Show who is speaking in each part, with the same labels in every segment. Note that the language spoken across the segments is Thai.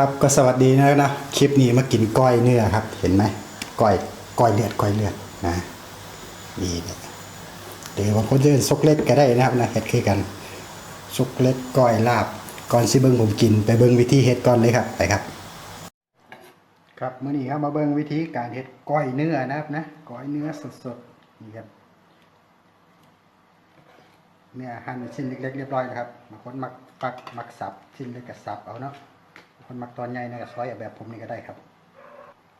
Speaker 1: ครับก็สวัสดีนะนะคลิปนี้มากินก้อยเนื้อครับ เห็นไหมก้อยก้อยเลือดก้อยเลือดนะนี่เนี่ยหรือบางคนจะเรียนซกเล็กก็ได้นะครับนะเฮ็ดคือกันซกเล็กก้อยลาบก่อนสิเบิ้งผมกินไปเบิ้งวิธีเฮ็ดก่อนเลยครับไปครับ ครับมื้อนี้ครับมาเบิ้งวิธีการเฮ็ดก้อยเนื้อนะครับนะก้อยเนื้อสดๆนี่ครับเนื้อหั่นเป็นชิ้นเล็กๆเรียบร้อยแล้วครับบางคนมักปักมักสับชิ้นเล็กก็สับเอาเนาะ คนมักตอนใหญ่นะก็ซอยเอาแบบผมนี่ก็ได้ครับ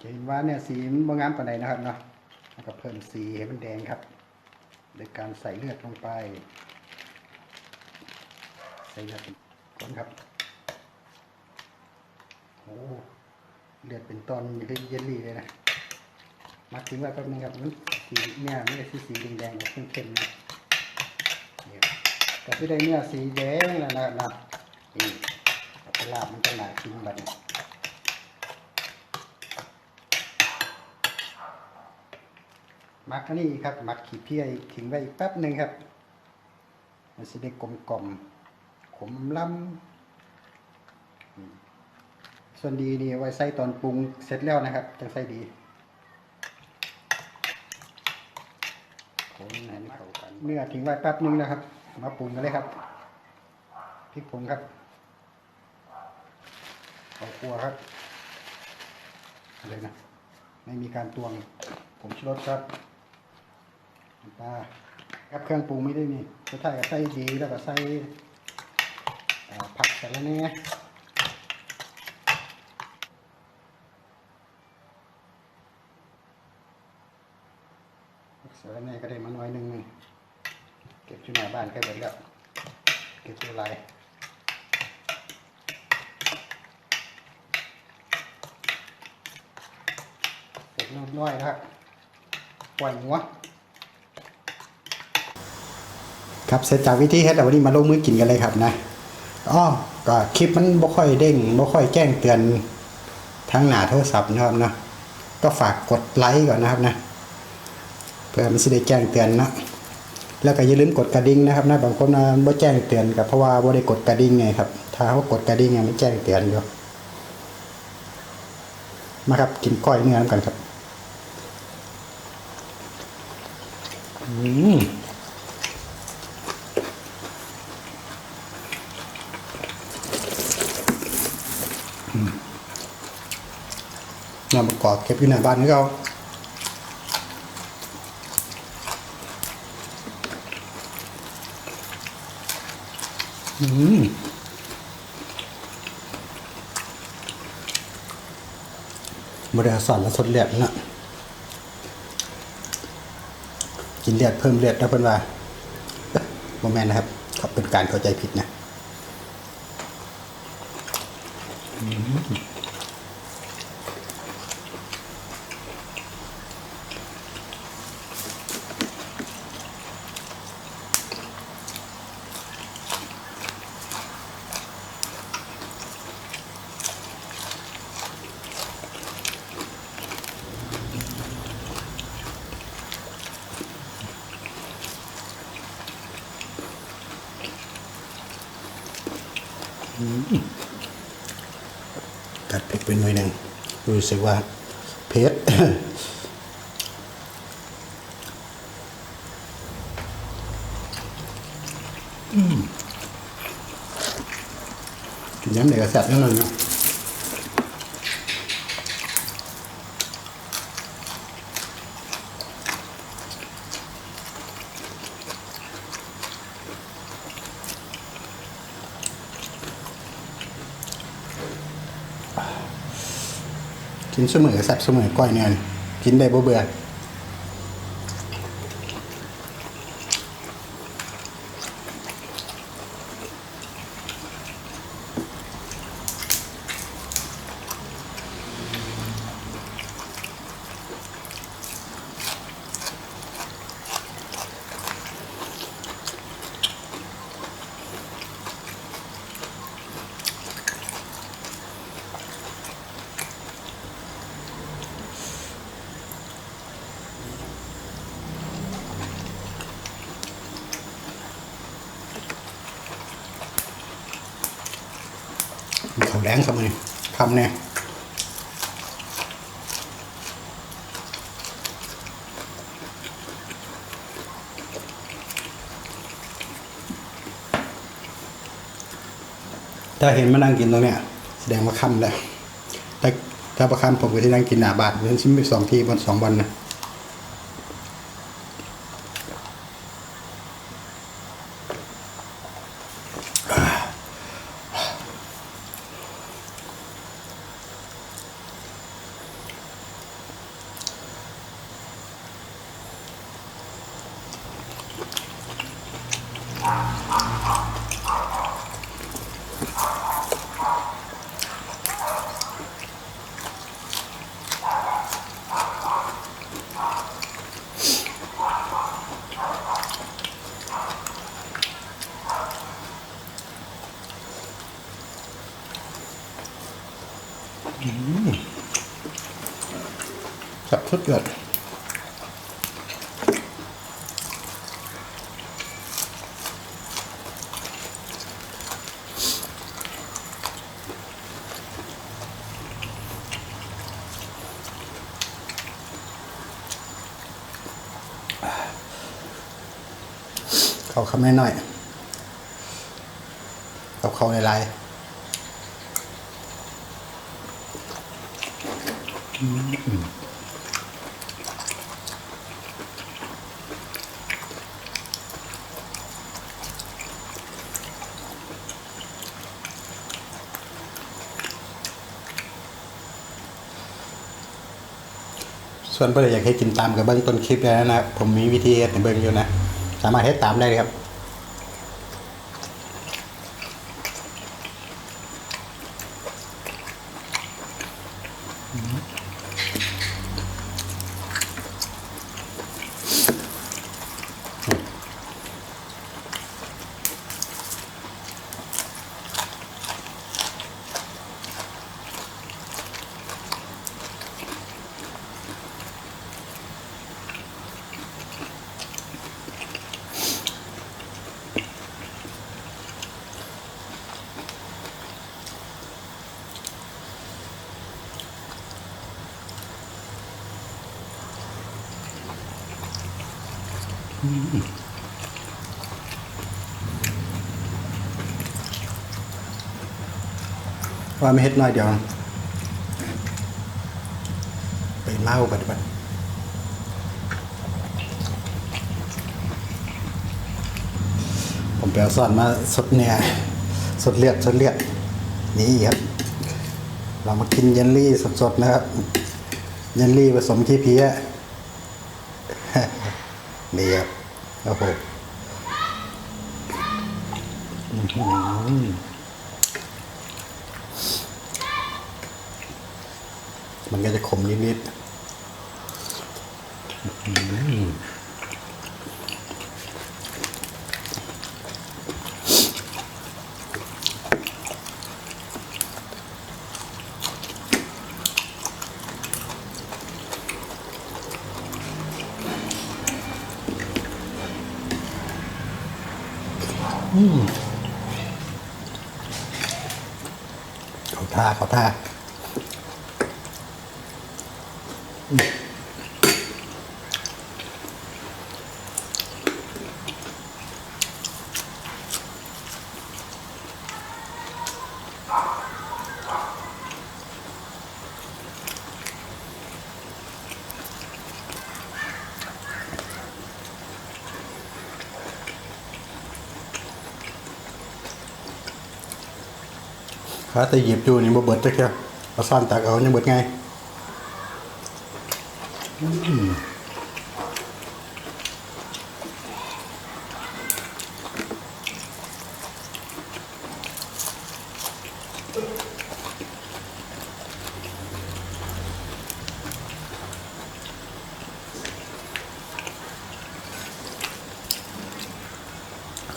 Speaker 1: เห็นว่าเนี่ยสีมันบ่งามปานใดนะครับเนาะแล้วก็เพิ่มสีให้มันแดงครับโดยการใส่เลือดลงไป ใส่เลือดก่อนครับโอ้เลือดเป็นตอนเป็นเยลลี่เลยนะมาถึงว่าแป๊บนึงครับมันสีเนี่ยไม่ได้สีสีแดงๆออกเข้มๆนะนี่ที่ได้เนี่ยสีแดงแล้วนะนะนี่ ลาบมันจะหนากินแบบนี้มักอันนี้ครับ มักขี้เพี้ยอทิ้งไว้อีกแป๊บหนึ่งครับ มันจะได้กลมกลมๆขมล้ำส่วนดีนี่ไว้ใส่ตอนปรุงเสร็จแล้วนะครับจังใส่ดีเนื้อทิ้งไว้แป๊บหนึงนะครับ มาปรุงกันเลยครับพริกผงครับ ข้าวคั่วครับเลยนะ ไม่มีการตวงผมชูรสครับน้ำปลาครับเครื่องปรุงไม่ได้นี่สุดท้ายก็ใส่ดีแล้วก็ใส่ผักใส่แล้วนี่ผักใส่แล้วนี่ก็ได้มาหน่อยหนึงเก็บอยู่หน้าบ้านใกล้หมดแล้ว เก็บตัวลาย เสร็จเรียบร้อยแล้วครับปล่อยหัวครับเสร็จจากวิธีเฮ็ดแล้ววันนี้มาลงมือกินกันเลยครับนะอ้อก็คลิปมันบ่ค่อยเด้งบ่ค่อยแจ้งเตือนทั้งหน้าโทรศัพท์นะครับนะก็ฝากกดไลค์ก่อนนะครับนะเพื่อมันสิได้แจ้งเตือนนะแล้วก็อย่าลืมกดกระดิ่งนะครับนะบางคนนะบ่แจ้งเตือนก็เพราะว่าบ่ได้กดกระดิ่งไงครับ ถ้าเขากดกระดิ่งเนี่ยมันแจ้งเตือนอยู่มาครับกินก้อยเนื้อกันครับ อืมอืม น้ำประกอบเก็บอยู่หน้าบ้านนี่เขาอืมบริสอนและสดเลือดนะ กินเลือดเพิ่มเลือดนะเพื่อนว่าโมแมนนะครับเขาเป็นการเข้าใจผิดนะอืม กัดเผ็ดไปหน่อยหนึ่งรู้สึกว่าเผ็ดอืมกินน้ำเด็กกระแสบนิดหน่อยเนาะ กินเสมอแซ่บเสมอก้อยเนี่ยกินได้บ่เบื่อ เขาแรงครับมันคำเนี่ยถ้าเห็นมานั่งกินตรงเนี้ยแสดงว่าค่ำแล้วถ้าถ้าประคำผมก็จะนั่งกินหนาบาทเพราะฉะนั้นชิมไปสองทีบนสองวันนะ จับสุดยอดเขาคำน้อยๆกับเขาหลายๆ ส่วนเพื่อนอยากให้กินตามกับเบิ้งต้นคลิปแล้วนะ ผมมีวิธีเฮ็ดให้เบิ้งอยู่นะ สามารถเฮ็ดตามได้เลยครับ ว่าไม่เฮ็ดน้อยเดียว ไปเล่าปฏิบัติผมไปเอาซ่อนมาสดเนี่ยสดเลือดสดเลือดนี่ครับ เรามากินเยลลี่สดๆนะครับ เยลลี่ผสมขี้เพี้ย นี่ครับโอ้โหอื้อหือมันก็จะขมนิดๆ เขาท่าเขาท่า ขาแต่หยิบอยู่นี่บ่เบิดจักเที่เอาซ่อนตักเอายังเบิดไงอืม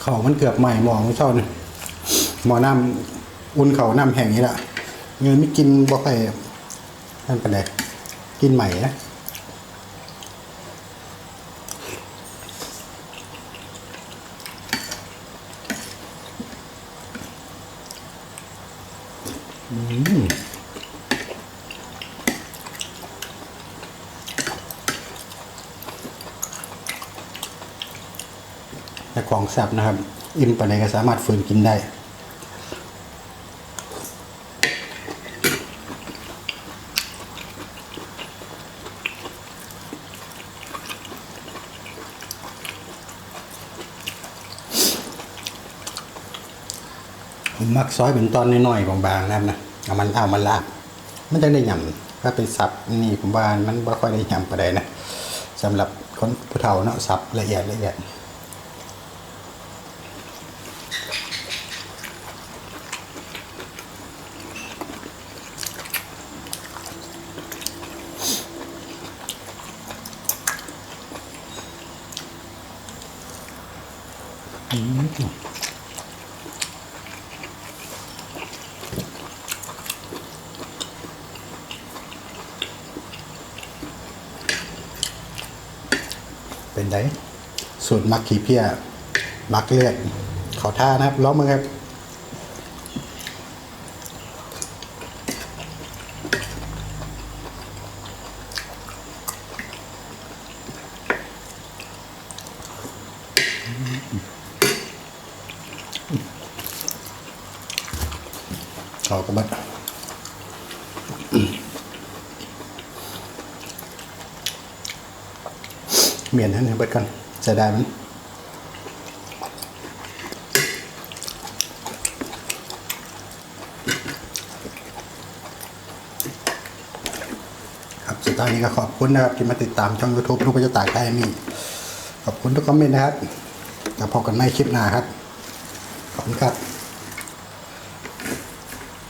Speaker 1: เขามันเกือบใหม่หมองเช่านี่หมอน้ำ อุ่นเขาน้ำแห้งนี้แหละเงินไม่กินบ่ค่อนั่นเป็นไรกินใหม่นะแต่ของแซ่บนะครับ อิ่มไปไหนก็สามารถฝืนกินได้ ซอยเป็นตอนน้อยๆบางๆนะครับนะเอามันเอามันลาบ มันจะได้ยำถ้าเป็นสับนี่ผมว่ามันไม่ค่อยได้ยำประใดนะสำหรับคนผู้เฒ่าเนาะสับละเอียดละเอียด เป็นไดสูตรมักขี้เพี้ยมักเลือดเขาท่านะครับล้อมมือครับเขาก็บัด เมียนให้เนี่ยเบิดกันจะได้มันครับสุดท้ายนี้ก็ขอบคุณนะครับ ที่มาติดตามช่อง YouTube ลูกพระเจ้าตากได้มี ขอบคุณทุกคอมเมนต์นะครับแล้วพบกันใหม่คลิปหน้าครับ ขอบคุณครับ